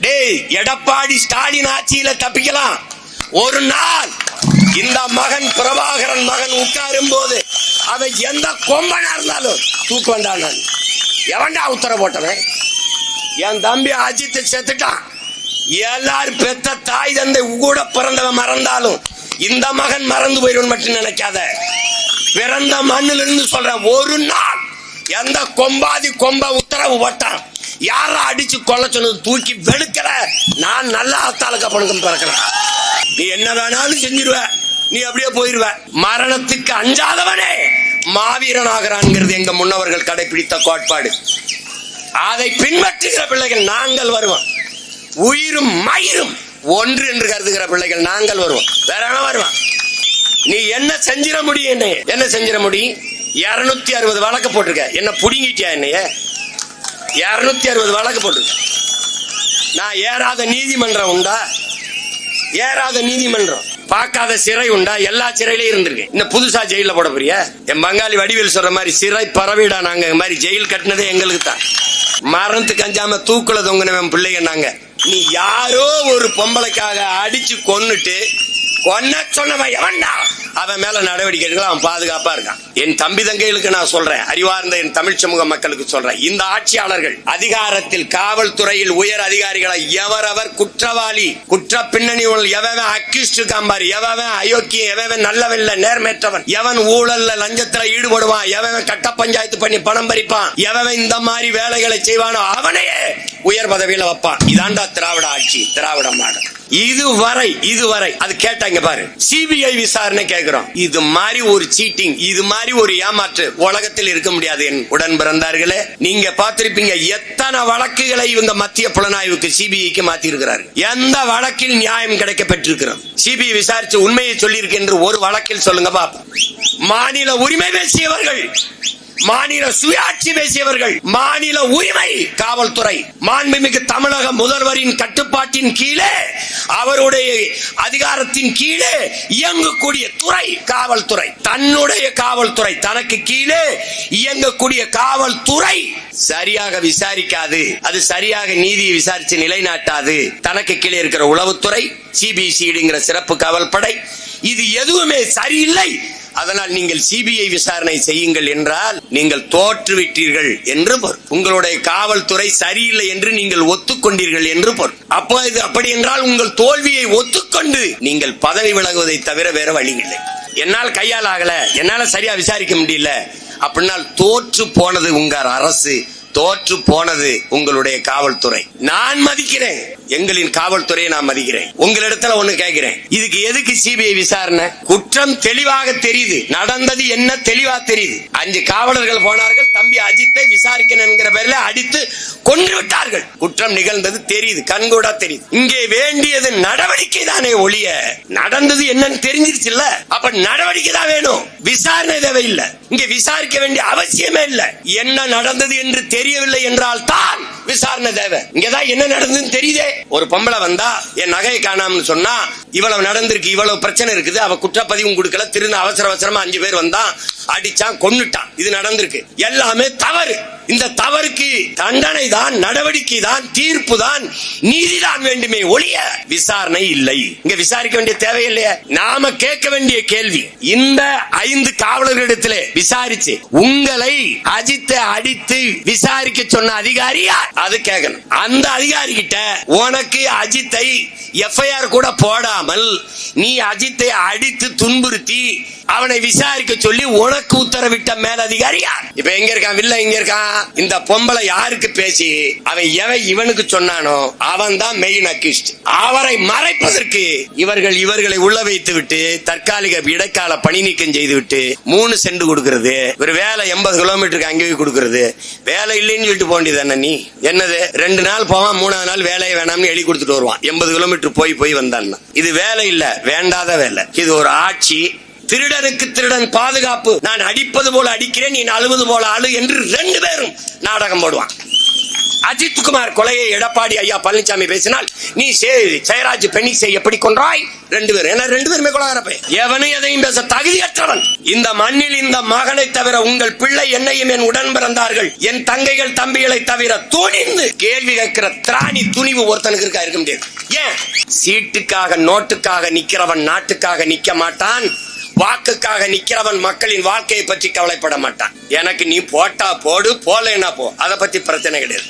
டேய் எடப்பாடி ஸ்டாலின் ஆட்சியில தப்பிக்கலாம். ஒரு நாள் இந்த மகன் பிரபாகரன் மகன் உட்காரும் போது அவன் எந்த கொம்பனா இருந்தாலும் தூக்கு வந்தான் நான். எவன்டா உத்தரவு போட்டவன்? என் தம்பி அஜித் செத்துட்டான். எல்லாரும் பெத்த தாய் தந்தை கூட பிறந்தவன் மறந்தாலும் இந்த மகன் மறந்து போயிடும் மட்டும் நினைக்காத. பிறந்த மண்ணிலிருந்து சொல்றேன் ஒரு நாள் எந்த கொம்பாதி கொம்ப உத்தரவு போட்டான். யார அடிச்சு கொல்ல சொன்னது தூக்கி வெளுக்கல. நான் நல்ல ஆத்தாளுக்கு அப்பனுக்கும் பிறக்கிறேன் நீ என்ன வேணாலும் செஞ்சிருவ. நீ அப்படியே போயிருவ. மரணத்துக்கு அஞ்சாதவனே. மாவீரனாகிறான்ங்கிறது எங்க முன்னவர்கள் கடைபிடித்த கோட்பாடு. அதை பின்பற்றுகிற பிள்ளைகள் நாங்கள் வருவோம். உயிரும் மயிரும் ஒன்று என்று கருதுகிற பிள்ளைகள் நாங்கள் வருவோம். வேற எவன் வருவான். நீ என்ன செஞ்சிட முடியும் என்ன என்ன செஞ்சிட முடியும்? இருநூத்தி அறுபது வழக்கு போட்டிருக்க. என்ன புடுங்கிட்டியா என்னைய? இருநூத்தி அறுபது வழக்கு போட்டிருக்க நான் ஏறாத நீதிமன்றம் உண்டா? ஏறாத நீதிமன்றம். பார்க்காத சிறை உண்டா? எல்லா சிறையிலையும் இருந்திருக்கேன். இந்த புதுசா ஜெயில போட போறிய? என் பங்காளி வடிவேல் சொல்ற மாதிரி சிறை பறவைடா நாங்க. மாதிரி ஜெயில் கட்டினதே எங்களுக்கு தான். மரணத்துக்கு அஞ்சாம தூக்குல தொங்குனவன் பிள்ளைங்க நாங்க. நீ யாரோ ஒரு பொம்பளைக்காக அடிச்சு கொன்னுட்டு ஒன்ன சொன்னவன் எவன்டா? அவன் மேல நடவடிக்கை எடுக்கலாம் அவன் பாதுகாப்பா இருக்கான். என் தம்பி தங்கைகளுக்கு நான் சொல்றேன். அறிவார்ந்த என் தமிழ் சமூக மக்களுக்கு சொல்றேன். இந்த ஆட்சியாளர்கள் அதிகாரத்தில் காவல்துறையில் உயர் அதிகாரிகளை எவரவர் குற்றவாளி குற்ற பின்னணி எவன் அக்யூஸ்ட் காம்பார் எவன் அயோக்கிய எவன் நல்லவன் நேர்மேற்றவன் எவன் ஊழல்ல லஞ்சத்துல ஈடுபடுவான். எவன் கட்ட பஞ்சாயத்து பண்ணி பணம் பறிப்பான். எவன் இந்த மாதிரி வேலைகளை செய்வானோ அவனையே உயர் பதவியில வைப்பான். இதாண்டா திராவிட ஆட்சி திராவிட மாடல். இதுவரை இதுவரை அது கேட்டாங்க பாரு. சிபிஐ விசாரணை கேட்கிறோம். இது மாதிரி ஒரு சீட்டிங் இது மாதிரி ஒரு ஏமாற்று உலகத்தில் இருக்க முடியாது என் உடன் பிறந்தார்களே. நீங்க பார்த்திருப்பீங்க எத்தனை வழக்குகளை இவங்க மத்திய புலனாய்வுக்கு சிபிஐக்கு மாத்தி இருக்கிறார்கள் எந்த வழக்கில் நியாயம் கிடைக்க பெற்றிருக்கிறோம் சிபிஐ விசாரிச்சு உண்மையை சொல்லியிருக்கு என்று ஒரு வழக்கில் சொல்லுங்க பாப்பா மாநில உரிமை பேசியவர்கள் மாநில சுயாட்சி பேசியவர்கள் மாநில உரிமை காவல்துறை. மாண்புமிகு தமிழக முதல்வரின் கட்டுப்பாட்டின் கீழே அவருடைய அதிகாரத்தின் கீழே இயங்கக்கூடிய துறை காவல்துறை. தன்னுடைய காவல்துறை தனக்கு கீழே இயங்கக்கூடிய காவல்துறை சரியாக விசாரிக்காது. அது சரியாக நீதியை விசாரிச்சு நிலைநாட்டாது. தனக்கு கீழே இருக்கிற உளவுத்துறை சிபிசிடிங்கிற சிறப்பு காவல்படை. இது எதுவுமே சரியில்லை. அதனால் நீங்கள் சிபிஐ விசாரணை செய்யுங்கள் என்றால் நீங்கள் தோற்றுவிட்டீர்கள் என்று பொருள். உங்களுடைய காவல்துறை சரியில்லை என்று நீங்கள் ஒத்துக்கொண்டீர்கள் என்று பொருள். அப்போ இது அப்படி என்றால் உங்கள் தோல்வியை ஒத்துக்கொண்டு நீங்கள் பதவி விலகுவதை தவிர வேற வழி இல்லை என்னால் கையால் ஆகல. என்னால சரியா விசாரிக்க முடியல. அப்படின்னால் தோற்று போனது உங்கள் அரசு. தோற்று போனது உங்களுடைய காவல்துறை. நான் மதிக்கிறேன். எங்களின் காவல்துறையை நான் மதிக்கிறேன். உங்களிடத்துல ஒண்ணு கேட்கிறேன் இதுக்கு எதுக்கு சிபிஐ விசாரணை? குற்றம் தெளிவாக தெரியுது. நடந்தது என்ன தெளிவா தெரியுது. அஞ்சு காவலர்கள் போனார்கள். தம்பி அஜித்தை விசாரிக்கணுங்கிற பேர்ல அடித்து கொன்று விட்டார்கள். குற்றம் நிகழ்ந்தது தெரியுது. கண்கூடா தெரியுது. இங்கே வேண்டியது நடவடிக்கை தானே ஒழிய நடந்தது என்னன்னு தெரிஞ்சிருச்சுல்ல? அப்ப நடவடிக்கை தான் வேணும். விசாரணை தேவையில்லை. இங்க விசாரிக்க வேண்டிய அவசியமே இல்லை. என்ன நடந்தது என்று தெரியவில்லை என்றால் தான் விசாரணை தேவை. இங்கதான் என்ன நடந்ததுன்னு தெரியுதே. ஒரு பொம்பளை வந்தா என் நகையை காணாமனு சொன்னா இவ்வளவு நடந்திருக்கு இவ்வளவு பிரச்சனை இருக்குது அவ குற்றப்பதிவும் கொடுக்கல திருந்த அவசர அவசரமா அஞ்சு பேர் வந்தான் அடிச்சான் கொன்னுட்டான். இது நடந்திருக்கு. எல்லாமே தவறு. இந்த தவறுக்கு தண்டனை தான் நடவடிக்கை தான் தீர்ப்பு தான் நீதிதான் வேண்டுமே ஒழிய விசாரணை இல்லை. இங்க விசாரிக்க வேண்டிய தேவையில்லையே நாம கேட்க வேண்டிய கேள்வி. இந்த ஐந்து காவலர்களிடத்துல விசாரிச்சு உங்களை அஜித்தை அடித்து விசாரிக்க சொன்ன அதிகாரி அது கேட்கணும். அந்த அதிகாரி கிட்ட உனக்கு அஜித்தை எஃப்ஐஆர் கூட போடாமல் நீ அஜித்தை அடித்து துன்புறுத்தி அவனை விசாரிக்க சொல்லி உனக்கு உத்தரவிட்ட மேலதிகாரி யார்? இப்ப எங்க இருக்கான்? வில்ல எங்க இருக்கான்? இந்த பொம்பளை யாருக்கு பேசி அவன் எவன் இவனுக்கு சொன்னானோ அவன் தான் மெயின் அக்யூஸ்ட் அவரை மறைப்பதற்கு இவர்கள் இவர்களை உள்ள வைத்து விட்டு தற்காலிக இடைக்கால பணி நீக்கம் செய்து விட்டு மூணு சென்ட் கொடுக்கறது ஒரு வேலை எண்பது கிலோமீட்டருக்கு அங்கேயே கொடுக்கறது. வேலை இல்லைன்னு சொல்லிட்டு போண்டியது நீ? என்னது ரெண்டு நாள் போவான் மூணாவது நாள் வேலையை வேணாம்னு எழுதி கொடுத்துட்டு வருவான். எண்பது கிலோமீட்டர் போய் போய் வந்தான் இது வேலை இல்ல வேண்டாத வேலை. இது ஒரு ஆட்சி திருடனுக்கு திருடன் பாதுகாப்பு. நான் அடிப்பது போல அடிக்கிறேன் நீ அழுவது போல அழு என்று ரெண்டு பேரும் நாடகம் போடுவான் அஜித் குமார் கொலையை எடப்பாடி ஐயா பழனிசாமி பேசினால் நீ ஜெயராஜ் பெனிசை எப்படி கொன்றாய்? ரெண்டு பேரும். ஏன்னா ரெண்டு பேருமே கொலகாரப்பே எவனும் எதையும் பேச தகுதியற்றவன். இந்த மண்ணில் இந்த மகனை தவிர உங்கள் பிள்ளை என்னையும் என் உடன் பிறந்தார்கள். என் தங்கைகள் தம்பிகளை தவிர துணிந்து கேள்வி கேட்கிற திராணி துணிவு ஒருத்தனுக்கு இருக்கா? இருக்க முடியாது. ஏன்? சீட்டுக்காக நோட்டுக்காக நிக்கிறவன் நாட்டுக்காக நிக்க மாட்டான். வாக்குக்காக நிக்கிறவன் மக்களின் வாழ்க்கையை பற்றி கவலைப்பட மாட்டான். எனக்கு நீ போட்டா போடு போலேன்னா போ. அதை பத்தி பிரச்சனை கிடையாது.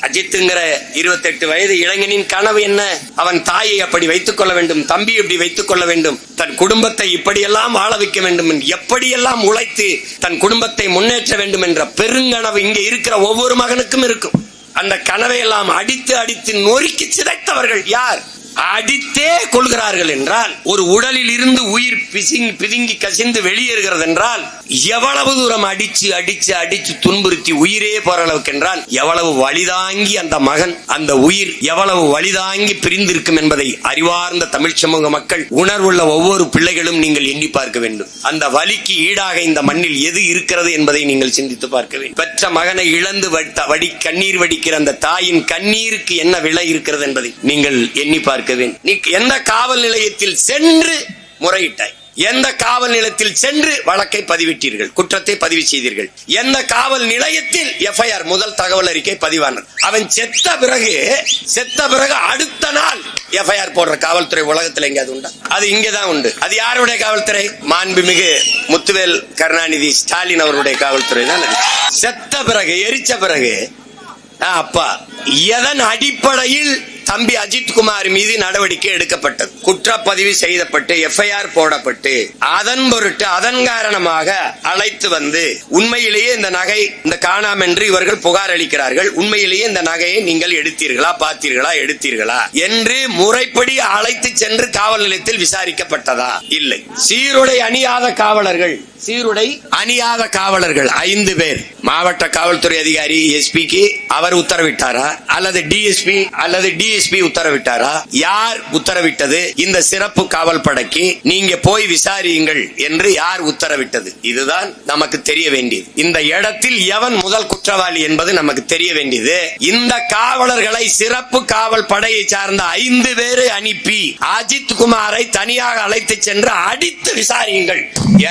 அஜித்துங்கிற இருபத்தெட்டு வயது இளைஞனின் கனவு என்ன? அவன் தாயை அப்படி வைத்துக் கொள்ள வேண்டும் தம்பி இப்படி வைத்துக் கொள்ள வேண்டும் தன் குடும்பத்தை இப்படியெல்லாம் வாழ வைக்க வேண்டும் என்று எப்படியெல்லாம் உழைத்து தன் குடும்பத்தை முன்னேற்ற வேண்டும் என்ற பெருங்கனவு இங்க இருக்கிற ஒவ்வொரு மகனுக்கும் இருக்கும். அந்த கனவை எல்லாம் அடித்து அடித்து நொறுக்கி சிதைத்தவர்கள் யார்? அடித்தே கொள்கிறார்கள் என்றால் ஒரு உடலில் இருந்து உயிர் பிசிங் பிதுங்கி கசிந்து வெளியேறுகிறது என்றால் எவ்வளவு தூரம் அடிச்சு அடிச்சு அடிச்சு துன்புறுத்தி உயிரே போற அளவுக்கு என்றால் எவ்வளவு வழிதாங்கி அந்த மகன் அந்த உயிர் எவ்வளவு வழிதாங்கி பிரிந்திருக்கும் என்பதை அறிவார்ந்த தமிழ் சமூக மக்கள் உணர்வுள்ள ஒவ்வொரு பிள்ளைகளும் நீங்கள் எண்ணி பார்க்க வேண்டும். அந்த வலிக்கு ஈடாக இந்த மண்ணில் எது இருக்கிறது என்பதை நீங்கள் சிந்தித்து பார்க்க வேண்டும். பெற்ற மகனை இழந்து வடித்த- வடி கண்ணீர் வடிக்கிற அந்த தாயின் கண்ணீருக்கு என்ன விலை இருக்கிறது என்பதை நீங்கள் எண்ணி பார்க்க வேண்டும் நீ எந்த காவல் நிலையத்தில் சென்று முறையிட்டாய்? எந்த காவல் நிலையத்தில் சென்று வழக்கை பதிவிட்டீர்கள்? குற்றத்தை பதிவு செய்தீர்கள். எந்த காவல் நிலையத்தில் எஃப்ஐஆர் முதல் தகவல் அறிக்கை பதிவானது? அவன் செத்த பிறகு செத்த பிறகு அடுத்த நாள் எஃப்ஐஆர் போடுற காவல்துறை உலகத்தில் எங்கேயாவது உண்டா? அது இங்கதான் உண்டு. அது யாருடைய காவல்துறை? மாண்புமிகு முத்துவேல் கருணாநிதி ஸ்டாலின் அவருடைய காவல்துறை தான்? செத்த பிறகு எரிச்ச பிறகு அப்பா எதன் அடிப்படையில் தம்பி அஜித் குமார் மீது நடவடிக்கை எடுக்கப்பட்டது. குற்றப்பதிவு செய்யப்பட்டு எஃப்ஐஆர் போடப்பட்டு அதன் பொருட்டு அதன் காரணமாக அழைத்து வந்து உண்மையிலேயே இந்த நகை இந்த காணாம் என்று இவர்கள் புகார் அளிக்கிறார்கள். உண்மையிலேயே இந்த நகையை நீங்கள் எடுத்தீர்களா பார்த்தீர்களா எடுத்தீர்களா என்று முறைப்படி அழைத்து சென்று காவல் நிலையத்தில் விசாரிக்கப்பட்டதா? இல்லை. சீருடை அணியாத காவலர்கள். சீருடை அணியாத காவலர்கள். ஐந்து பேர். மாவட்ட காவல்துறை அதிகாரி எஸ்பிக்கு அவர் உத்தரவிட்டாரா? அல்லது டிஎஸ்பி அல்லது டி டிஎஸ்பி உத்தரவிட்டாரா? யார் உத்தரவிட்டது? இந்த சிறப்பு காவல் படைக்கு நீங்க போய் விசாரியுங்கள் என்று யார் உத்தரவிட்டது? இதுதான் நமக்கு தெரிய வேண்டியது. இந்த இடத்தில் எவன் முதல் குற்றவாளி என்பது நமக்கு தெரிய வேண்டியது. இந்த காவலர்களை சிறப்பு காவல் படையை சார்ந்த ஐந்து பேரை அனுப்பி அஜித் குமாரை தனியாக அழைத்து சென்று அடித்து விசாரியுங்கள்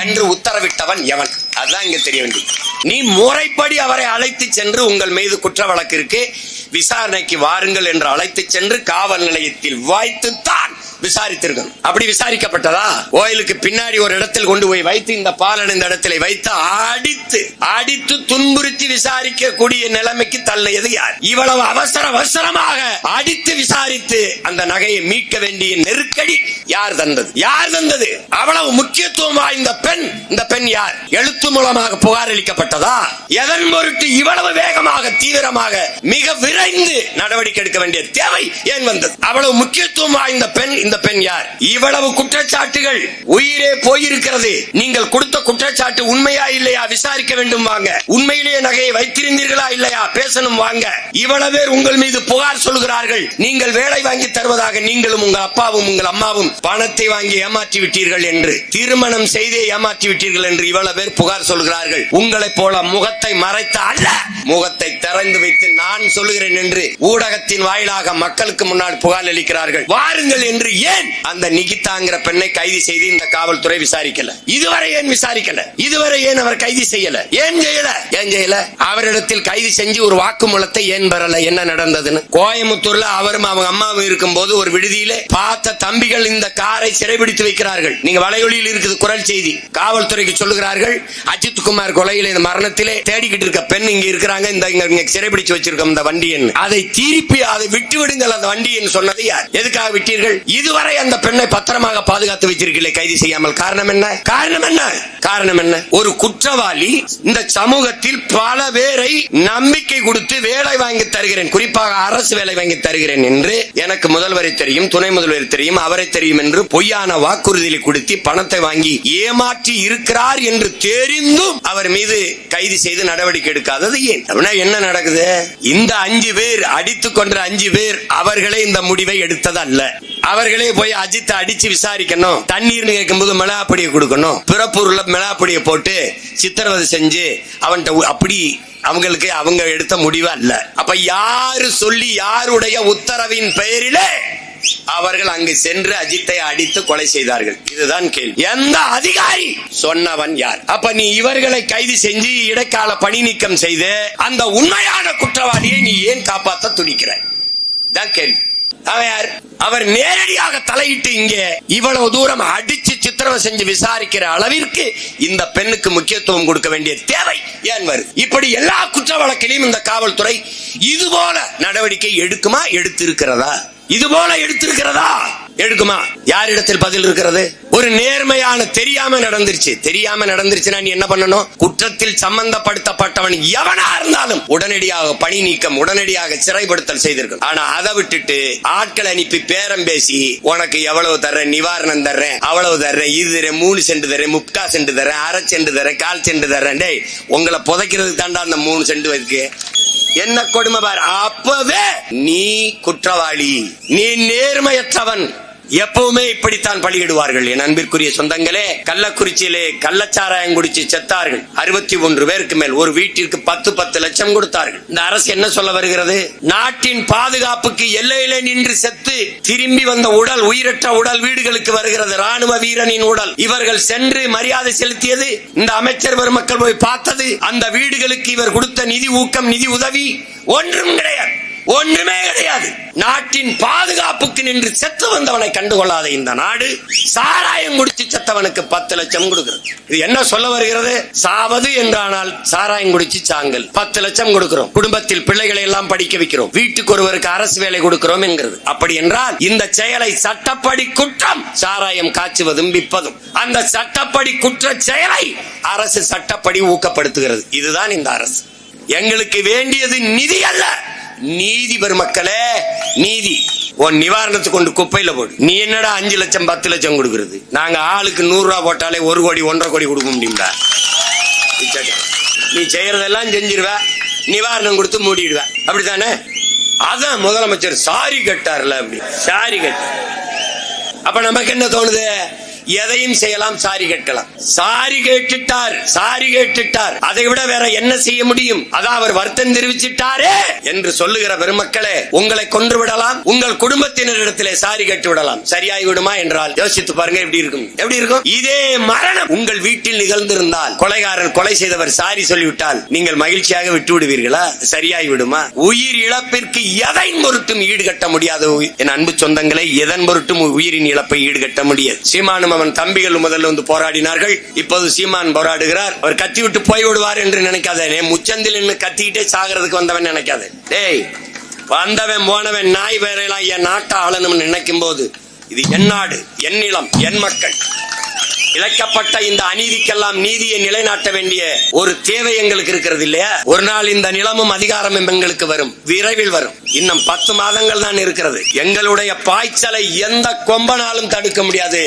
என்று உத்தரவிட்டவன் எவன்? அதுதான் இங்க தெரிய வேண்டியது. நீ முறைப்படி அவரை அழைத்து சென்று உங்கள் மீது குற்ற வழக்கு இருக்கு. விசாரணைக்கு வாருங்கள் என்று அழைத்துச் சென்று காவல் நிலையத்தில் வைத்துத்தான் விசாரித்திருக்கணும் அப்படி விசாரிக்கப்பட்டதா? கோயிலுக்கு பின்னாடி ஒரு இடத்தில் கொண்டு போய் வைத்து இந்த பாலன் இந்த இடத்துல வைத்து அடித்து அடித்து துன்புறுத்தி விசாரிக்க கூடிய நிலைமைக்கு தள்ளியது யார்? இவ்வளவு அவசர அவசரமாக அடித்து விசாரித்து அந்த நகையை மீட்க வேண்டிய நெருக்கடி யார் தந்தது? யார் தந்தது? அவ்வளவு முக்கியத்துவம் வாய்ந்த பெண் இந்த பெண் யார்? எழுத்து மூலமாக புகார் அளிக்கப்பட்டதா? எதன் பொருட்டு இவ்வளவு வேகமாக தீவிரமாக மிக விரைந்து நடவடிக்கை எடுக்க வேண்டிய தேவை ஏன் வந்தது? அவ்வளவு முக்கியத்துவம் வாய்ந்த பெண் இந்த பெண் யார்? இவ்வளவு குற்றச்சாட்டுகள் உயிரே போயிருக்கிறது. நீங்கள் கொடுத்த குற்றச்சாட்டு உண்மையா இல்லையா? விசாரிக்க வேண்டும் வாங்க. உண்மையிலேயே நகையை வைத்திருந்தீர்களா இல்லையா? பேசணும் வாங்க. இவ்வளவு பேர் உங்கள் மீது புகார் சொல்கிறார்கள். நீங்கள் வேலை வாங்கி தருவதாக நீங்களும் உங்கள் அப்பாவும் உங்கள் அம்மாவும் பணத்தை வாங்கி ஏமாற்றி விட்டீர்கள் என்று திருமணம் செய்தே ஏமாற்றி விட்டீர்கள் என்று இவ்வளவு பேர் புகார் சொல்கிறார்கள். உங்களைப் போல முகத்தை மறைத்த அல்ல. முகத்தை திறந்து வைத்து நான் சொல்லுகிறேன் என்று ஊடகத்தின் வாயிலாக மக்களுக்கு முன்னால் புகார் அளிக்கிறார்கள். வாருங்கள் என்று ஏன் அந்த நிகிதாங்கிற பெண்ணை கைது செய்து இந்த காவல்துறை விசாரிக்கல? இதுவரை ஏன் விசாரிக்கல? இதுவரை ஏன் அவர் கைது செய்யல? ஏன் செய்யல? ஏன் செய்யல? அவரிடத்தில் கைது செஞ்சு ஒரு வாக்குமூலத்தை ஏன் பெறல? என்ன நடந்ததுன்னு? கோயம்புத்தூர்ல அவரும் அவங்க அம்மாவும் இருக்கும் போது ஒரு விடுதியில பார்த்த தம்பிகள் இந்த காரை சிறைபிடித்து வைக்கிறார்கள். நீங்க வலையொலியில் இருக்குது குரல் செய்தி. காவல்துறைக்கு சொல்லுகிறார்கள் அஜித் குமார் கொலையில இந்த மரணத்திலே தேடிக்கிட்டு இருக்க பெண் இங்க இருக்கிறாங்க. இந்த இங்க சிறைபிடிச்சு வச்சிருக்கோம் இந்த வண்டி எண் அதை திருப்பி அதை விட்டு விடுங்கள் அந்த வண்டி என்று சொன்னது யார்? எதுக்காக விட்டீர்கள்? இதுவரை அந்த பெண்ணை பத்திரமாக பாதுகாத்து வைத்திருக்கீங்களே கைது செய்யாமல். காரணம் என்ன? காரணம் என்ன? காரணம் என்ன? ஒரு குற்றவாளி இந்த சமூகத்தில் பல பேரை நம்பிக்கை கொடுத்து வேலை வாங்கி தருகிறேன். குறிப்பாக அரசு வேலை வாங்கி தருகிறேன் என்று எனக்கு முதல்வரை தெரியும் துணை முதல்வரை தெரியும் அவரை தெரியும் என்று பொய்யான வாக்குறுதியை கொடுத்து பணத்தை வாங்கி ஏமாற்றி இருக்கிறார் என்று தெரிந்தும் அவர் மீது கைது செய்து நடவடிக்கை எடுக்காதது ஏன்? என்ன நடக்குது? இந்த அஞ்சு பேர் அடித்துக் கொன்ற அஞ்சு பேர் அவர்களே இந்த முடிவை எடுத்தது அல்ல அவர்களே போய் அஜித்தை அடிச்சு விசாரிக்கணும். தண்ணீர் கேட்கும்போது மிளகாப்பொடியை கொடுக்கணும். பிறப்பூர்ல மிளகாப்பொடியை போட்டு சித்திரவதை செஞ்சு அவன்கிட்ட அப்படி அவங்களுக்கு அவங்க எடுத்த முடிவு அல்ல. அப்ப யாரு சொல்லி யாருடைய உத்தரவின் பெயரிலே அவர்கள் அங்கு சென்று அஜித்தை அடித்து கொலை செய்தார்கள். இதுதான் கேள்வி. எந்த அதிகாரி? சொன்னவன் யார்? அப்ப நீ இவர்களை கைது செஞ்சு இடைக்கால பணி நீக்கம் செய்து அந்த உண்மையான குற்றவாளியை நீ ஏன் காப்பாற்ற துடிக்கிறாய் தான் கேள்வி. அவன் யார் அவர் நேரடியாக தலையிட்டு இங்கே இவ்வளவு தூரம் அடிச்சு சித்திரவ செஞ்சு விசாரிக்கிற அளவிற்கு இந்த பெண்ணுக்கு முக்கியத்துவம் கொடுக்க வேண்டிய தேவை ஏன் இப்படி எல்லா குற்ற வழக்கிலையும் இந்த காவல்துறை இது போல நடவடிக்கை எடுக்குமா எடுத்திருக்கிறதா? இது போல எடுத்திருக்கிறதா? எடுக்குமா? யாரிடத்தில் பதில் இருக்கிறது? ஒரு நேர்மையான தெரியாம நடந்துருச்சு. தெரியாம நடந்துருச்சுன்னா நீ என்ன பண்ணணும்? குற்றத்தில் சம்பந்தப்படுத்தப்பட்டவன் எவனா இருந்தாலும் உடனடியாக பணி நீக்கம் உடனடியாக சிறைப்படுத்தல் செய்திருக்கும் ஆனா அதை விட்டுட்டு ஆட்கள் அனுப்பி பேரம் பேசி உனக்கு எவ்வளவு தர்றேன்? நிவாரணம் தர்றேன். அவ்வளவு தர்றேன். இது தரேன் மூணு சென்ட் தர்றேன். முக்கா சென்ட் தர்றேன். அரை சென்ட் தர்றேன். கால் சென்ட் தர்றேன். டேய் உங்களை புதைக்கிறதுக்கு தாண்டா அந்த மூணு சென்ட் இருக்கு. என்ன கொடுமை பார்? அப்பவே நீ குற்றவாளி. நீ நேர்மையற்றவன். எப்பவுமே இப்படித்தான் பலியிடுவார்கள். என் அன்பிற்குரிய சொந்தங்களே கள்ளக்குறிச்சியிலே கள்ளச்சாராயம் குடிச்சு செத்தார்கள். அறுபத்தி ஒன்று பேருக்கு மேல் ஒரு வீட்டிற்கு பத்து பத்து லட்சம் கொடுத்தார்கள். இந்த அரசு என்ன சொல்ல வருகிறது? நாட்டின் பாதுகாப்புக்கு எல்லையிலே நின்று செத்து திரும்பி வந்த உடல் உயிரற்ற உடல் வீடுகளுக்கு வருகிறது. ராணுவ வீரனின் உடல். இவர்கள் சென்று மரியாதை செலுத்தியது இந்த அமைச்சர் பெருமக்கள் போய் பார்த்தது அந்த வீடுகளுக்கு இவர் கொடுத்த நிதி ஊக்கம் நிதி உதவி ஒன்றும் கிடையாது. ஒன்றுமே கிடையாது. நாட்டின் பாதுகாப்புக்கு நின்று செத்து வந்தவனை கண்டுகொள்ளாத இந்த நாடு சாராயம் குடிச்சு செத்தவனுக்கு பத்து லட்சம் கொடுக்கிறது. இது என்ன சொல்ல வருகிறது? சாவது என்றானால் சாராயம் குடிச்சு சாங்கல். பத்து லட்சம் கொடுக்கிறோம். குடும்பத்தில் பிள்ளைகளை எல்லாம் படிக்க வைக்கிறோம். வீட்டுக்கு ஒருவருக்கு அரசு வேலை கொடுக்கிறோம் என்கிறது. அப்படி என்றால் இந்த செயலை சட்டப்படி குற்றம். சாராயம் காய்ச்சுவதும் விற்பதும். அந்த சட்டப்படி குற்ற செயலை அரசு சட்டப்படி ஊக்கப்படுத்துகிறது. இதுதான் இந்த அரசு. எங்களுக்கு வேண்டியது நிதி அல்ல. நீதி பெருமக்களே நீதி. உன் நிவாரணத்துக்கு கொண்டு குப்பையில போடு. நீ என்னடா அஞ்சு லட்சம் பத்து லட்சம் கொடுக்கறது? நாங்க ஆளுக்கு நூறு ரூபா போட்டாலே ஒரு கோடி ஒன்றரை கோடி கொடுக்க முடியும்டா. நீ செய்யறதெல்லாம் செஞ்சிருவ நிவாரணம் கொடுத்து மூடிடுவ. அப்படித்தானே? அதான் முதலமைச்சர் சாரி கட்டார்ல அப்படி. சாரி கட்டார் அப்ப நமக்கு என்ன தோணுது? எதையும் செய்யலாம் சாரி கேட்கலாம். சாரி கேட்டுட்டார் சாரி கேட்டுட்டார். அதை விட வேற என்ன செய்ய முடியும்? அதான் அவர் வருத்தம் தெரிவிச்சிட்டாரே என்று சொல்லுகிற பெருமக்களே உங்களை கொன்று விடலாம் உங்கள் குடும்பத்தினரிடத்திலே சாரி கேட்டு விடலாம். சரியாகி விடுமா என்றால் யோசித்து பாருங்க எப்படி இருக்கும்? எப்படி இருக்கும்? இதே மரணம் உங்கள் வீட்டில் நிகழ்ந்திருந்தால் கொலைகாரன் கொலை செய்தவர் சாரி சொல்லிவிட்டால் நீங்கள் மகிழ்ச்சியாக விட்டு விடுவீர்களா சரியாகி விடுமா? உயிர் இழப்பிற்கு எதை பொருட்டும் ஈடுகட்ட முடியாத. என் அன்பு சொந்தங்களை எதன் பொருட்டும் உயிரின் இழப்பை ஈடுகட்ட முடியாது. சீமானும் அவன் தம்பிகள் முதல்ல வந்து போராடினார்கள். இப்போது சீமான் போராடுகிறார். அவர் கத்தி விட்டு போய் விடுவார் என்று நினைக்காத. முச்சந்தில் நின்று கத்திக்கிட்டே சாகிறதுக்கு வந்தவன் நினைக்காது. டேய் வந்தவன் போனவன் நாய் வேறையெல்லாம் என் நாட்டை ஆளணும்னு நினைக்கும் போது இது என் நாடு என் நிலம் என் மக்கள். இழைக்கப்பட்ட இந்த அநீதிக்கெல்லாம் நீதியை நிலைநாட்ட வேண்டிய ஒரு தேவை எங்களுக்கு இருக்கிறது இல்லையா? ஒரு நாள் இந்த நிலமும் அதிகாரமும் எங்களுக்கு வரும். விரைவில் வரும். இன்னும் பத்து மாதங்கள் தான் இருக்கிறது. எங்களுடைய பாய்ச்சலை எந்த கொம்பனாலும் தடுக்க முடியாது.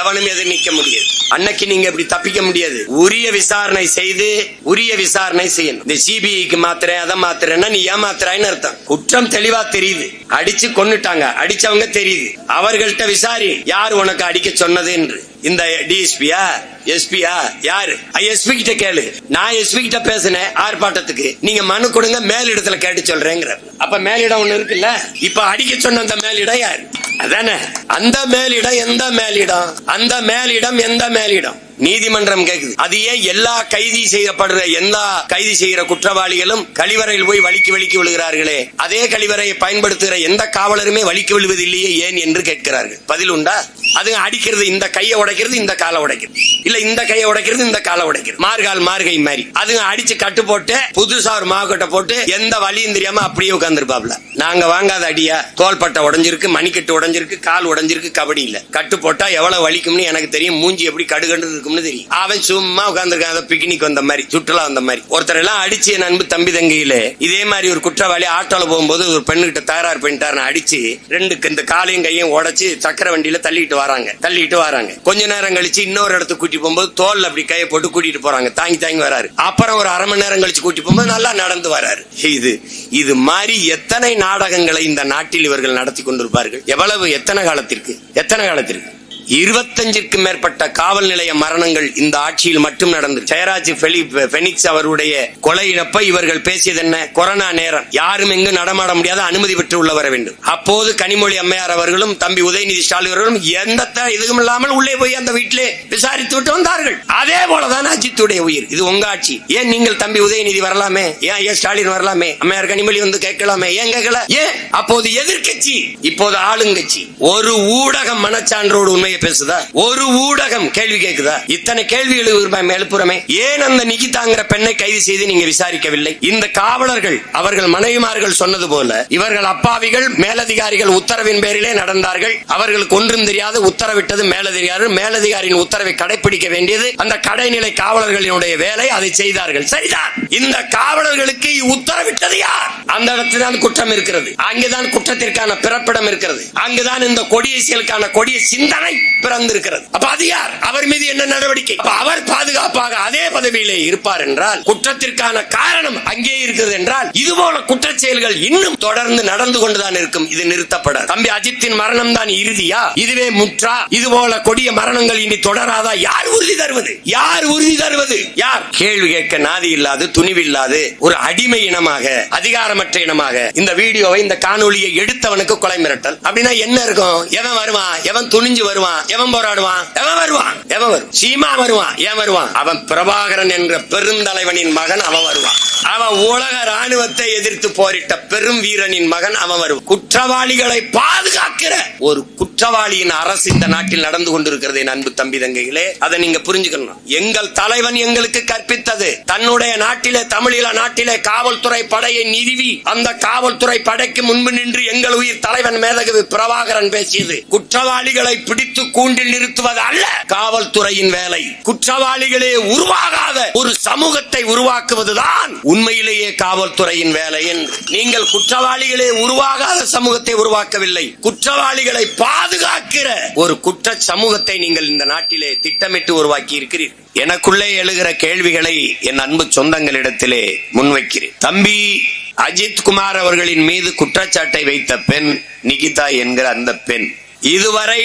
எவனும் எதிர் நிக்க முடியாது. அன்னைக்கு நீங்க இப்படி தப்பிக்க முடியாது. உரிய விசாரணை செய்து உரிய விசாரணை செய்யணும். இந்த சிபிஐக்கு மாத்திரேன் அதை மாத்திரன்னா நீ ஏமாத்துறான்னு அர்த்தம். குற்றம் தெளிவா தெரியுது. அடிச்சு கொன்னுட்டாங்க. அடிச்சவங்க தெரியுது. அவர்கள்ட்ட விசாரி யார் உனக்கு அடிக்க சொன்னது என்று. இந்த டிஎஸ்பியா எஸ்பியா யாரு? எஸ்பி கிட்ட கேளு. நான் எஸ்பி கிட்ட பேசினேன் ஆர்ப்பாட்டத்துக்கு. நீங்க மனு கொடுங்க மேலிடத்துல கேட்டு சொல்றேங்கிற அப்ப மேலிடம் ஒண்ணு இருக்குல்ல? இப்ப அடிக்க சொன்ன அந்த மேலிடம் யாரு? அதானே? அந்த மேலிடம் எந்த மேலிடம்? அந்த மேலிடம் எந்த மேலிடம்? நீதிமன்றம் கேக்குது. அது ஏன் எல்லா கைதி செய்யப்படுற எல்லா கைதி செய்கிற குற்றவாளிகளும் கழிவறையில் போய் வலிக்கு வலிக்கு விழுகிறார்களே? அதே கழிவறையை பயன்படுத்துகிற எந்த காவலருமே வலிக்கு விழுவதில்லையே ஏன் என்று கேட்கிறார்கள். பதில் உண்டா? அது அடிக்கிறது இந்த கையை உடைக்கிறது இந்த காலை உடைக்கிறது. இல்ல இந்த கையை உடைக்கிறது இந்த காலை உடைக்கிறது. மார்கால் மார்கை மாதிரி. அதுங்க அடிச்சு கட்டு போட்டு புதுசா ஒரு மாவுக்கட்டை போட்டு எந்த வலியும் தெரியாம அப்படியே உட்காந்துருப்பாப்ல நாங்க வாங்காத அடியா? தோள்பட்டை உடஞ்சிருக்கு மணிக்கட்டு உடஞ்சிருக்கு கால் உடைஞ்சிருக்கு கபடி இல்ல. கட்டு போட்டா எவ்வளவு வலிக்கும்னு எனக்கு தெரியும். மூஞ்சி எப்படி கடுகண்டு இருக்கும் இருக்கும்னு தெரியும். அவன் சும்மா உட்காந்துருக்கான் பிக்னிக் வந்த மாதிரி சுற்றுலா வந்த மாதிரி. ஒருத்தர் எல்லாம் அடிச்சு என் அன்பு தம்பி தங்கையில இதே மாதிரி ஒரு குற்றவாளி ஆட்டோல போகும்போது ஒரு பெண்ணுகிட்ட தகராறு பண்ணிட்டாருன்னு அடிச்சு ரெண்டு இந்த காலையும் கையும் உடச்சு சக்கர வண்டியில தள்ளிட்டு வராங்க. தள்ளிட்டு வராங்க. கொஞ்ச நேரம் கழிச்சு இன்னொரு இடத்துக்கு கூட்டி போகும்போது தோல்ல அப்படி கையை போட்டு கூட்டிட்டு போறாங்க. தாங்கி தாங்கி வராரு. அப்புறம் ஒரு அரை மணி நேரம் கழிச்சு கூட்டி போகும்போது நல்லா நடந்து வராரு. இது இது மாதிரி எத்தனை நாடகங்களை இந்த நாட்டில் இவர்கள் நடத்தி கொண்டிருப்பார்கள்? எவ்வளவு எத்தனை காலத்திற்கு? எத்தனை காலத்திற்கு? இருபத்தஞ்சிற்கும் மேற்பட்ட காவல் நிலைய மரணங்கள் இந்த ஆட்சியில் மட்டும் நடந்தது. ஜெயராஜ் பெனிக்ஸ் அவருடைய கொலை இழப்ப இவர்கள் பேசியது என்ன? கொரோனா நேரம். யாரும் எங்கு நடமாட முடியாத அனுமதி பெற்று உள்ள வர வேண்டும். அப்போது கனிமொழி அம்மையார் அவர்களும் தம்பி உதயநிதி ஸ்டாலின் அவர்களும் எந்த த- இதுவும் இல்லாமல் உள்ளே போய் அந்த வீட்டிலே விசாரித்து விட்டு வந்தார்கள். அதே போலதான் அஜித்துடைய உயிர். இது உங்க ஆட்சி. ஏன் நீங்கள் தம்பி உதயநிதி வரலாமே? ஏன் ஏன் ஸ்டாலின் வரலாமே? அம்மையார் கனிமொழி வந்து கேட்கலாமே? ஏன் கேட்கல? ஏன்? அப்போது எதிர்க்கட்சி இப்போது ஆளுங்கட்சி. ஒரு ஊடக மனச்சான்றோடு உண்மையை பேசுதா? ஒரு ஊடகம் கேள்வி கேக்குதா? இத்தனை கேள்விகள் எழுப்புறமே ஏன் அந்த நிகிதாங்கிற பெண்ணை கைது செய்து நீங்க விசாரிக்கவில்லை? இந்த காவலர்கள் அவர்கள் மனைவிமார்கள் சொன்னது போல இவர்கள் அப்பாவிகள் மேலதிகாரிகள் உத்தரவின் பேரிலே நடந்தார்கள். அவர்களுக்கு ஒன்றும் தெரியாது உத்தரவிட்டது மேலதிகாரி மேலதிகாரியின் உத்தரவை கடைபிடிக்க வேண்டியது அந்த கடைநிலை காவலர்களினுடைய வேலை அதை செய்தார்கள். சரிதான். இந்த காவலர்களுக்கு உத்தரவிட்டது யார்? அந்த இடத்துல தான் குற்றம் இருக்கிறது. அங்குதான் குற்றத்திற்கான பிறப்பிடம் இருக்கிறது. அங்குதான் இந்த கொடிய செயலுக்கான கொடிய சிந்தனை பிறந்திருக்கிறது. அப்ப அது யார்? அவர் மீது என்ன நடவடிக்கை? அவர் பாதுகாப்பாக அதே பதவியிலே இருப்பார் என்றால் குற்றத்திற்கான காரணம் அங்கே இருக்கிறது என்றால் இது போல குற்ற செயல்கள் இன்னும் தொடர்ந்து நடந்து கொண்டுதான் இருக்கும். இது நிறுத்தப்பட தம்பி அஜித்தின் மரணம் தான் இறுதியா? இதுவே முற்றா? இது போல கொடிய மரணங்கள் இனி தொடராதா? யார் உறுதி தருவது? யார் உறுதி தருவது? யார்? கேள்வி கேட்க நாதி இல்லாது துணிவு இல்லாது ஒரு அடிமை இனமாக அதிகாரமற்ற இனமாக இந்த வீடியோவை இந்த காணொலியை எடுத்தவனுக்கு கொலை மிரட்டல். அப்படின்னா என்ன இருக்கும்? எவன் வருவான்? எவன் துணிஞ்சு வருவான்? எவன் போராடுவான்? எவன் வருவான்? எவன் வரும்? சீமா வருவான். ஏன் வருவான்? அவன் பிரபாகரன் என்ற பெருந்தலைவனின் மகன் அவன் வருவான். அவன் உலக ராணுவத்தை எதிர்த்து போரிட்ட பெரும் வீரனின் மகன் அவன் வருவான். குற்றவாளிகளை பாதுகாக்கிற ஒரு குற்றவாளியின் அரசு இந்த நாட்டில் நடந்து கொண்டிருக்கிறது என் அன்பு தம்பி தங்கைகளே. அதை நீங்க புரிஞ்சுக்கணும். எங்கள் தலைவன் எங்களுக்கு கற்பித்தது. தன்னுடைய நாட்டிலே தமிழீழ நாட்டிலே காவல்துறை படையை நிறுவி அந்த காவல்துறை படைக்கு முன்பு நின்று எங்கள் உயிர் தலைவன் மேதகவி பிரபாகரன் பேசியது. குற்றவாளிகளை பிடித்து கூண்டில் நிறுத்துவது அல்ல. காவல்துறையின் வேலை. குற்றவாளிகளே உருவாகாத ஒரு சமூகத்தை உருவாக்குவதுதான் உண்மையிலேயே காவல்துறையின் வேலை நீங்கள் குற்றவாளிகளே உருவாகாத சமூகத்தை உருவாக்கவில்லை. குற்றவாளிகளை பாதுகாக்கிற ஒரு குற்ற சமூகத்தை நீங்கள் இந்த நாட்டிலே திட்டமிட்டு உருவாக்கி இருக்கிறீர்கள் எனக்குள்ளே எழுகிற கேள்விகளை என் அன்பு சொந்தங்களிடத்திலே முன்வைக்கிறேன். தம்பி அஜித் குமார் அவர்களின் மீது குற்றச்சாட்டை வைத்த பெண் நிகிதா என்கிற அந்த பெண் இதுவரை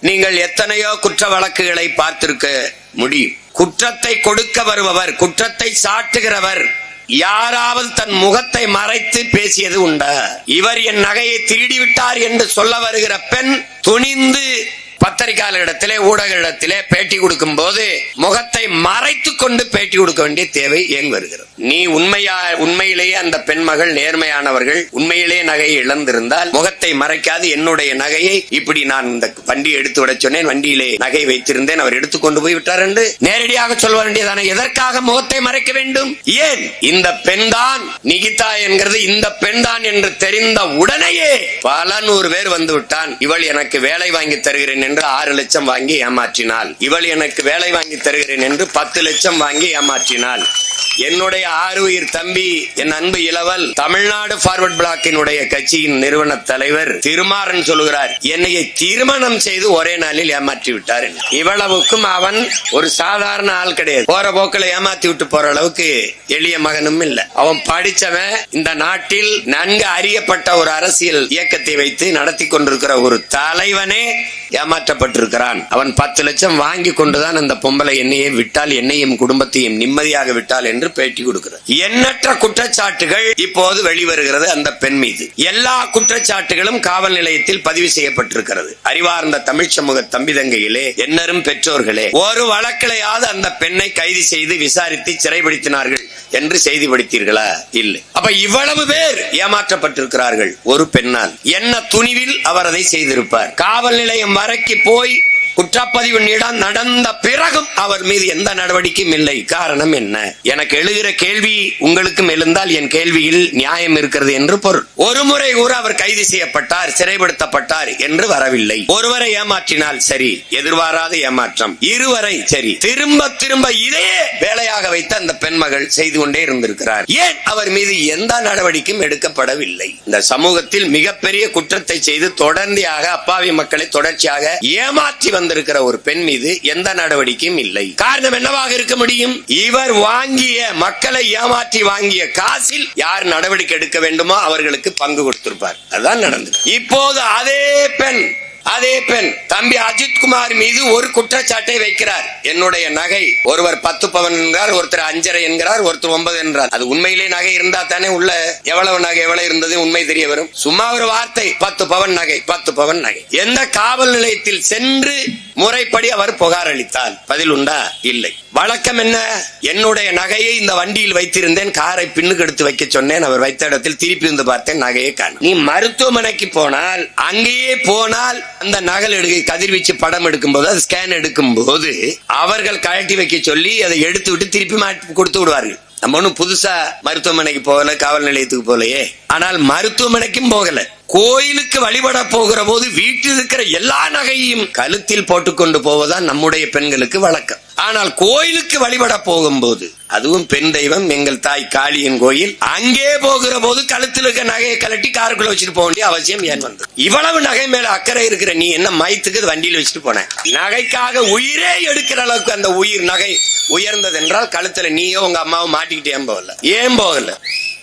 நீங்கள் எத்தனையோ குற்ற வழக்குகளை பார்த்திருக்க முடியும். குற்றத்தை கொடுக்க வருபவர் குற்றத்தை சாட்டுகிறவர் யாராவது தன் முகத்தை மறைத்து பேசியது உண்டா? இவர் என் நகையை திருடி விட்டார் என்று சொல்ல வருகிற பெண் துணிந்து பத்திரிகையாளரிடத்திலே ஊடகரிடத்திலே பேட்டி கொடுக்கும் போது முகத்தை மறைத்து கொண்டு பேட்டி கொடுக்க வேண்டிய தேவை ஏன் வருகிறது? நீ உண்மையா உண்மையிலேயே அந்த பெண் மகள் நேர்மையானவர்கள் உண்மையிலேயே நகையை இழந்திருந்தால் முகத்தை மறைக்காது என்னுடைய நகையை இப்படி நான் இந்த வண்டி எடுத்து விட சொன்னேன் வண்டியிலே நகை வைத்திருந்தேன் அவர் எடுத்துக்கொண்டு போய் விட்டார் என்று நேரடியாக சொல்ல வேண்டியதான? எதற்காக முகத்தை மறைக்க வேண்டும்? ஏன்? இந்த பெண்தான் நிகிதா என்கிறது. இந்த பெண்தான் என்று தெரிந்த உடனேயே பல நூறு பேர் வந்து விட்டான். இவள் எனக்கு வேலை வாங்கி தருகிறேன் என்று ஆறு லட்சம் வாங்கி ஏமாற்றினாள். இவள் எனக்கு வேலை வாங்கி தருகிறேன் என்று பத்து லட்சம் வாங்கி ஏமாற்றினாள். என்னுடைய ஆறு உயிர் தம்பி என் அன்பு இளவல் தமிழ்நாடு ஃபார்வர்ட் பிளாக்கினுடைய கட்சியின் நிறுவன தலைவர் திருமாறன் சொல்கிறார் என்னை திருமணம் செய்து ஒரே நாளில் ஏமாற்றி விட்டார் இவ்வளவுக்கும் அவன் ஒரு சாதாரண ஆள் கிடையாது. போற போக்கில் ஏமாத்தி விட்டு போற அளவுக்கு எளிய மகனும் இல்ல. அவன் படிச்சவன் இந்த நாட்டில் நன்கு அறியப்பட்ட ஒரு அரசியல் இயக்கத்தை வைத்து நடத்தி கொண்டிருக்கிற ஒரு தலைவனே ஏமாற்றப்பட்டிருக்கிறான். அவன் பத்து லட்சம் வாங்கி கொண்டுதான் அந்த பொம்பளை என்னையே விட்டால் என்னையும் குடும்பத்தையும் நிம்மதியாக விட்டால் என்று பேட்டி கொடுக்கிறார். எண்ணற்ற குற்றச்சாட்டுகள் இப்போது வெளிவருகிறது அந்த பெண் மீது. எல்லா குற்றச்சாட்டுகளும் காவல் நிலையத்தில் பதிவு செய்யப்பட்டிருக்கிறது. அறிவார்ந்த தமிழ் சமூக தம்பிதங்கையிலே எண்ணரும் பெற்றோர்களே ஒரு வழக்கிலையாவது அந்த பெண்ணை கைது செய்து விசாரித்து சிறைப்படுத்தினார்கள் என்று செய்தி படித்தீர்களா இல்லை. அப்ப இவ்வளவு பேர் ஏமாற்றப்பட்டிருக்கிறார்கள் ஒரு பெண்ணால். என்ன துணிவில் அவர் அதை செய்திருப்பார்? காவல் நிலையம் வரைக்கு போய் குற்றப்பதிவு இடம் நடந்த பிறகும் அவர் மீது எந்த நடவடிக்கையும் இல்லை. காரணம் என்ன? எனக்கு எழுகிற கேள்வி உங்களுக்கும் எழுந்தால் என் கேள்வியில் நியாயம் இருக்கிறது என்று பொருள். ஒரு முறை கூட அவர் கைது செய்யப்பட்டார் சிறைப்படுத்தப்பட்டார் என்று வரவில்லை. ஒருவரை ஏமாற்றினால் சரி எதிர்பாராத ஏமாற்றம். இருவரை சரி. திரும்ப திரும்ப இதே வேலையாக வைத்து அந்த பெண்மகள் செய்து கொண்டே இருந்திருக்கிறார். ஏன் அவர் மீது எந்த நடவடிக்கையும் எடுக்கப்படவில்லை? இந்த சமூகத்தில் மிகப்பெரிய குற்றத்தை செய்து தொடர்ந்தியாக அப்பாவி மக்களை தொடர்ச்சியாக ஏமாற்றி வந்த வந்திருக்கிற ஒரு பெண் மீது எந்த நடவடிக்கையும் இல்லை. காரணம் என்னவாக இருக்க முடியும்? இவர் வாங்கிய மக்களை ஏமாற்றி வாங்கிய காசில் யார் நடவடிக்கை எடுக்க வேண்டுமோ அவர்களுக்கு பங்கு கொடுத்திருப்பார். அதான் நடந்தது. இப்போது அதே பெண் அதே பெண் தம்பி அஜித் குமார் மீது ஒரு குற்றச்சாட்டை வைக்கிறார். என்னுடைய நகை. ஒருவர் பத்து பவன் என்கிறார் ஒருத்தர் அஞ்சரை என்கிறார் ஒருத்தர் ஒன்பது என்றார். அது உண்மையிலே நகை இருந்தா தானே உள்ள எவ்வளவு நகை எவ்வளவு இருந்தது உண்மை தெரிய வரும். சும்மா ஒரு வார்த்தை பத்து பவன் நகை பத்து பவன் நகை. எந்த காவல் நிலையத்தில் சென்று முறைப்படி அவர் புகார் அளித்தார்? பதில் உண்டா? இல்லை. வழக்கம் என்ன? என்னுடைய நகையை இந்த வண்டியில் வைத்திருந்தேன் காரை பின்னுக்கு எடுத்து வைக்க சொன்னேன். அவர் வைத்த இடத்தில் திருப்பி வந்து பார்த்தேன் நகையை காணும். நீ மருத்துவமனைக்கு போனால் அங்கேயே போனால் அந்த நகல் எடுக்க கதிர்வீச்சு படம் எடுக்கும் போது அது ஸ்கேன் எடுக்கும் போது அவர்கள் கழட்டி வைக்க சொல்லி அதை எடுத்து விட்டு திருப்பி மாட்டி கொடுத்து விடுவார்கள். நம்ம ஒண்ணும் புதுசா மருத்துவமனைக்கு போகல காவல் நிலையத்துக்கு போகலையே. ஆனால் மருத்துவமனைக்கும் போகல. கோயிலுக்கு வழிபட போகிற போது வீட்டில் இருக்கிற எல்லா நகையும் கழுத்தில் போட்டுக்கொண்டு போவதுதான் நம்முடைய பெண்களுக்கு வழக்கம். ஆனால் கோயிலுக்கு வழிபட போகும்போது அதுவும் பெண் தெய்வம் எங்கள் தாய் காளியின் கோயில் அங்கே போகிற போது கழுத்தில் இருக்க நகையை கலட்டி காருக்குள்ள வச்சுட்டு போக வேண்டிய அவசியம் ஏன் வந்தது? இவ்வளவு நகை மேல அக்கறை இருக்கிற நீ என்ன மயத்துக்கு வண்டியில் வச்சுட்டு போன? நகைக்காக உயிரே எடுக்கிற அளவுக்கு அந்த உயிர் நகை உயர்ந்தது என்றால் கழுத்துல நீயோ உங்க அம்மாவும் மாட்டிக்கிட்டு ஏன் போகல? ஏன் போகல?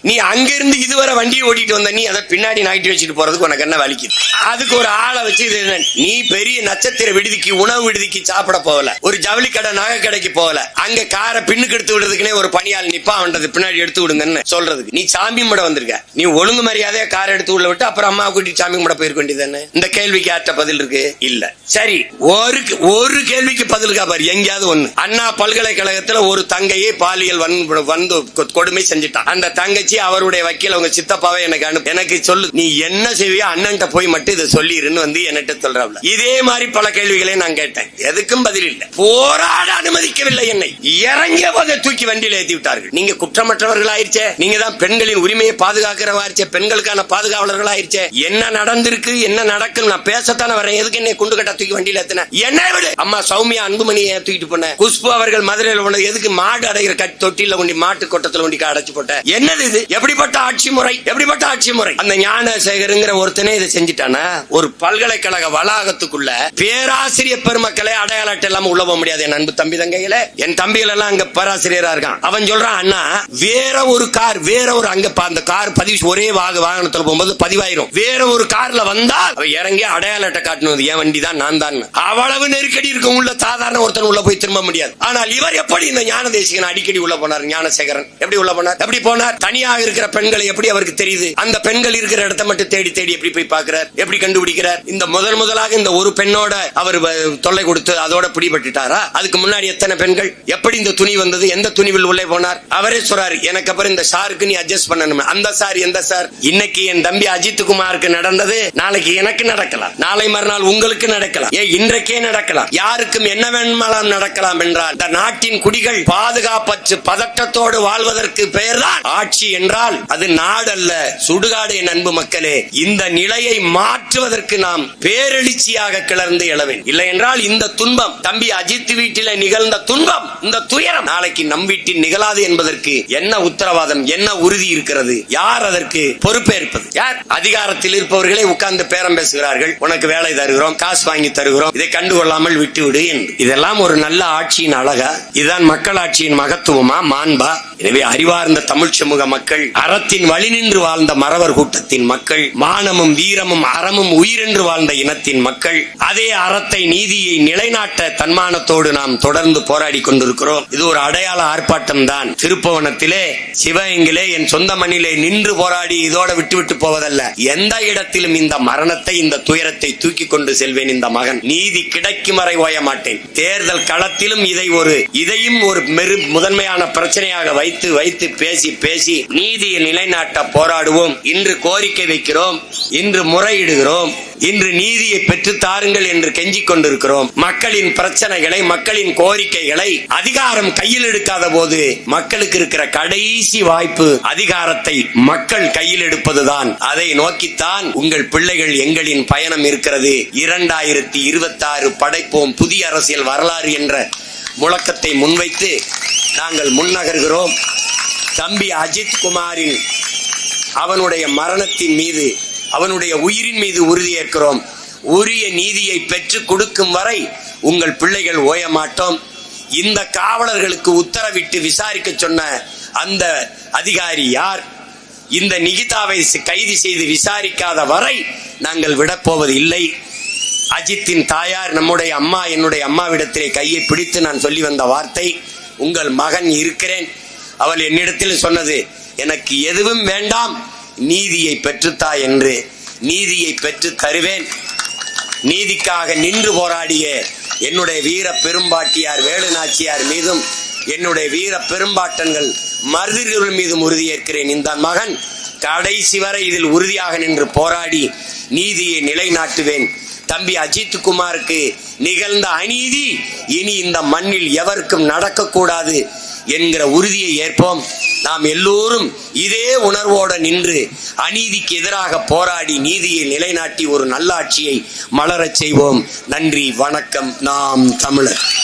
நீ அங்கிருந்து இதுவரை வண்டியை ஓட்டிட்டு வந்த நீ அதை பின்னாடி நாட்டி வச்சுட்டு போறதுக்கு உனக்கு என்ன வலிக்குது? அதுக்கு ஒரு ஆளை வச்சு இது என்ன? நீ பெரிய நட்சத்திர விடுதிக்கு உணவு விடுதிக்கு சாப்பிட போகல. ஒரு ஜவுளி கடை நகை கடைக்கு போகல. அங்க காரை பின்னுக்கு எடுத்து விடுறதுக்குனே ஒரு பணியாள் நிப்பா அவன்றது பின்னாடி எடுத்து விடுங்கன்னு சொல்றதுக்கு. நீ சாமி கும்பிட வந்திருக்க. நீ ஒழுங்கு மரியாதையா காரை எடுத்து உள்ள விட்டு அப்புறம் அம்மா கூட்டிட்டு சாமி கும்பிட போயிருக்க வேண்டியதானே இந்த கேள்விக்கு யார்ட்ட பதில் இருக்கு? இல்ல. சரி ஒரு ஒரு கேள்விக்கு பதில் இருக்கா பாரு எங்கேயாவது ஒண்ணு. அண்ணா பல்கலைக்கழகத்துல ஒரு தங்கையை பாலியல் வந்து கொடுமை செஞ்சுட்டான். அந்த தங்கச்சி அவருடைய வக்கீல் அவங்க சித்தப்பாவை எனக்கு அனு எனக்கு சொல்லு. நீ என்ன செய்வியோ அண்ணன்ட்ட போய் மட்டும் இதை சொல்லிருன்னு வந்து என்கிட்ட சொல்றாப்ல. இதே மாதிரி பல கேள்விகளை நான் கேட்டேன். எதுக்கும் பதில் இல்லை. போராட அனுமதிக்கவில்லை என்னை. இறங்கிய போதை தூக்கி வண்டியில் ஏத்தி விட்டார்கள். நீங்க குற்றமற்றவர்கள் ஆயிருச்சே நீங்க தான் பெண்களின் உரிமையை பாதுகாக்கிறவாயிருச்சே பெண்களுக்கான பாதுகாவலர்கள் ஆயிருச்சே என்ன நடந்திருக்கு என்ன நடக்கும்? நான் பேசத்தானே வரேன். எதுக்கு என்னை குண்டு கட்ட தூக்கி வண்டியில ஏத்தின? என்ன விடு. அம்மா சௌமியா அன்புமணியை தூக்கிட்டு போன. குஷ்பு அவர்கள் மதுரையில் போனது. எதுக்கு மாடு அடைகிற கட் தொட்டியில கொண்டு மாட்டு கொட்டத்தில் கொண்டு அடைச்சு போட்டேன் என்னது இது? எப்படிப்பட்ட ஆட்சி முறை? எப்படிப்பட்ட ஆட்சி முறை? அந்த ஞானசேகருங்கிற ஒருத்தனே இதை செஞ்சுட்டானா ஒரு பல்கலைக்கழக வளாகத்துக்குள்ள பேராசிரியர் பெருமக்களே அடையாள அட்டை இல்லாம உள்ள போக முடியாது. என் அன்பு தம்பி தங்கைகளே. என் தம்பிகள் எல்லாம் அங்க பேராசிரியரா இருக்கான். அவன் சொல்றான் அண்ணா வேற ஒரு கார் வேற ஒரு அங்க அந்த கார் பதிவு ஒரே வாக வாகனத்துல போகும்போது பதிவாயிரும். வேற ஒரு கார்ல வந்தால் இறங்கி அடையாள அட்டை காட்டணும். என் வண்டி தான் நான் தான். அவ்வளவு நெருக்கடி இருக்கும். உள்ள சாதாரண ஒருத்தன் உள்ள போய் திரும்ப முடியாது. ஆனால் இவர் எப்படி இந்த ஞான தேசிகன் அடிக்கடி உள்ள போனார்? ஞானசேகரன். எப்படி உள்ள போனார்? எப்படி போனார்? தனியாக இருக்கிற பெண்களை எப்படி அவருக்கு தெரியுது? அந்த பெண்கள் இருக்கிற இடத்த மட்டும் தேடி தேடி எப்படி போய் பார்க்கிறார்? எப்படி கண்டுபிடிக்கிறார்? இந்த முதல் முதலாக இந்த ஒரு பெண்ணோட அவர் தொல்லை கொடுத்து அதோட பிடிபட்டுட்டாரா? அதுக்கு முன்னாடி எத்தனை பெண்கள்? எப்படி இந்த துணி வந்தது? எந்த துணிவில் உள்ளே போனார்? அவரே சொல்றாரு எனக்கு அப்புறம் இந்த சாருக்கு நீ அட்ஜஸ்ட் பண்ணணும். அந்த சார் எந்த சார்? இன்னைக்கு என் தம்பி அஜித் குமாருக்கு நடந்தது நாளைக்கு எனக்கு நடக்கலாம். நாளை மறுநாள் உங்களுக்கு நடக்கலாம். ஏன் இன்றைக்கே நடக்கலாம்? யாருக்கும் என்ன வேணுமாலாம் நடக்கலாம் என்றால் இந்த நாட்டின் குடிகள் பாதுகாப்பற்று பதட்டத்தோடு வாழ்வதற்கு பெயர்தான் ஆட்சி என்றால் அது நாடல்ல. சுடுகாடு என் அன்பு மக்களே இந்த நிலையை மாற்றுவதற்கு நாம் பேரெழுச்சியாக கிளர்ந்து எழவேன் இல்லை என்றால் இந்த துன்பம் தம்பி அஜித் வீட்டில நிகழ்ந்த துன்பம் இந்த துயரம் நாளைக்கு நம் வீட்டில் நிகழாது என்பதற்கு என்ன உத்தரவாதம் என்ன உறுதி இருக்கிறது யார் அதற்கு பொறுப்பேற்பது? யார்? அதிகாரத்தில் இருப்பவர்களே உட்கார்ந்து பேரம் பேசுகிறார்கள். உனக்கு வேலை தருகிறோம் காசு வாங்கி தருகிறோம் இதை கண்டுகொள்ளாமல் விட்டுவிடு என்று. இதெல்லாம் ஒரு நல்ல ஆட்சியின் அழகா? இதுதான் மக்களாட்சியின் மகத்துவமா? மாண்பா? எனவே அறிவார்ந்த தமிழ் சமூக மக்கள் அறத்தின் வழி நின்று வாழ்ந்த மறவர் கூட்டத்தின் மக்கள் மானமும் வீரமும் அறமும் உயிரென்று வாழ்ந்த இனத்தின் மக்கள் அதே அறத்தை நீதியை நிலைநாட்ட தன்மானத்தோடு நாம் தொடர்ந்து போராடி கொண்டிருக்கிறோம். இது ஒரு அடையாள ஆர்ப்பாட்டம் தான். திருப்பவனத்திலே சிவகங்கிலே என் சொந்த மண்ணிலே நின்று போராடி இதோட விட்டு விட்டு போவதல்ல. எந்த இடத்திலும் இந்த மரணத்தை இந்த துயரத்தை தூக்கி கொண்டு செல்வேன் இந்த மகன். நீதி கிடைக்கும் வரை ஓய மாட்டேன். தேர்தல் களத்திலும் இதை ஒரு இதையும் ஒரு மெரு முதன்மையான பிரச்சனையாக வைத்து வைத்து பேசி பேசி நீதியை நிலைநாட்ட போராடுவோம். இன்று கோரிக்கை வைக்கிறோம். இன்று முறையிடுகிறோம். இன்று நீதியை பெற்று தாருங்கள் என்று கெஞ்சிக் கொண்டிருக்கிறோம். மக்களின் பிரச்சனைகளை மக்களின் கோரிக்கைகளை அதிகாரம் கையில் எடுக்காத போது மக்களுக்கு இருக்கிற கடைசி வாய்ப்பு அதிகாரத்தை மக்கள் கையில் எடுப்பதுதான். அதை நோக்கித்தான் உங்கள் பிள்ளைகள் எங்களின் பயணம் இருக்கிறது. இரண்டாயிரத்தி இருபத்தி ஆறு படைப்போம் புதிய அரசியல் வரலாறு என்ற முழக்கத்தை முன்வைத்து நாங்கள் முன்னகர்கிறோம். தம்பி அஜித் குமாரின் அவனுடைய மரணத்தின் மீது அவனுடைய உயிரின் மீது உறுதியேற்கிறோம் உரிய நீதியை பெற்று கொடுக்கும் வரை உங்கள் பிள்ளைகள் ஓய மாட்டோம். இந்த காவலர்களுக்கு உத்தரவிட்டு விசாரிக்க சொன்ன அந்த அதிகாரி யார்? இந்த நிகிதாவை கைது செய்து விசாரிக்காத வரை நாங்கள் விடப்போவது இல்லை அஜித்தின் தாயார் நம்முடைய அம்மா என்னுடைய அம்மாவிடத்திலே கையை பிடித்து நான் சொல்லி வந்த வார்த்தை உங்கள் மகன் இருக்கிறேன். அவள் என்னிடத்தில் சொன்னது எனக்கு எதுவும் வேண்டாம் நீதியை பெற்றுத்தா என்று நீதியை பெற்று தருவேன். நீதிக்காக நின்று போராடிய என்னுடைய வீர பெரும்பாட்டியார் வேலு நாச்சியார் மீதும் என்னுடைய வீர பெரும்பாட்டன்கள் மருதிர்கள் மீது உறுதியேற்கிறேன். இந்த மகன் கடைசி வரை இதில் உறுதியாக நின்று போராடி நீதியை நிலைநாட்டுவேன். தம்பி அஜித் குமாருக்கு நிகழ்ந்த அநீதி இனி இந்த மண்ணில் எவருக்கும் நடக்கக்கூடாது என்கிற உறுதியை ஏற்போம். நாம் எல்லோரும் இதே உணர்வோடு நின்று அநீதிக்கு எதிராக போராடி நீதியை நிலைநாட்டி ஒரு நல்லாட்சியை மலரச் செய்வோம். நன்றி வணக்கம். நாம் தமிழர்.